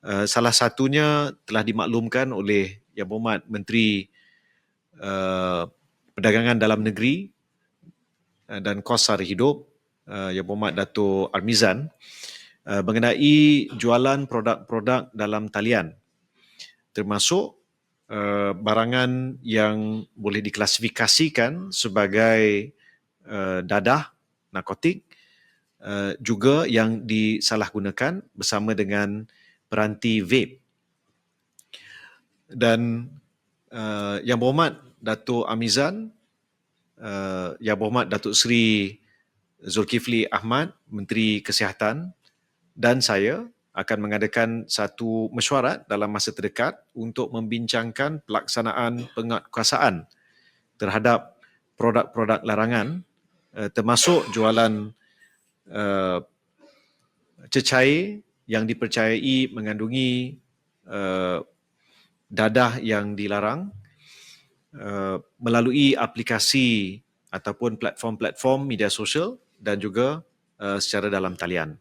Uh, salah satunya telah dimaklumkan oleh Yang Berhormat Menteri uh, Perdagangan Dalam Negeri uh, dan Kos Sara Hidup uh, Yang Berhormat Dato' Armizan uh, mengenai jualan produk-produk dalam talian termasuk uh, barangan yang boleh diklasifikasikan sebagai uh, dadah narkotik uh, juga yang disalahgunakan bersama dengan peranti vape. Dan uh, Yang Berhormat Datuk Amizan, uh, Yang Berhormat Datuk Seri Zulkifli Ahmad, Menteri Kesihatan dan saya akan mengadakan satu mesyuarat dalam masa terdekat untuk membincangkan pelaksanaan penguatkuasaan terhadap produk-produk larangan uh, termasuk jualan uh, cecair yang dipercayai mengandungi uh, dadah yang dilarang uh, melalui aplikasi ataupun platform-platform media sosial dan juga uh, secara dalam talian.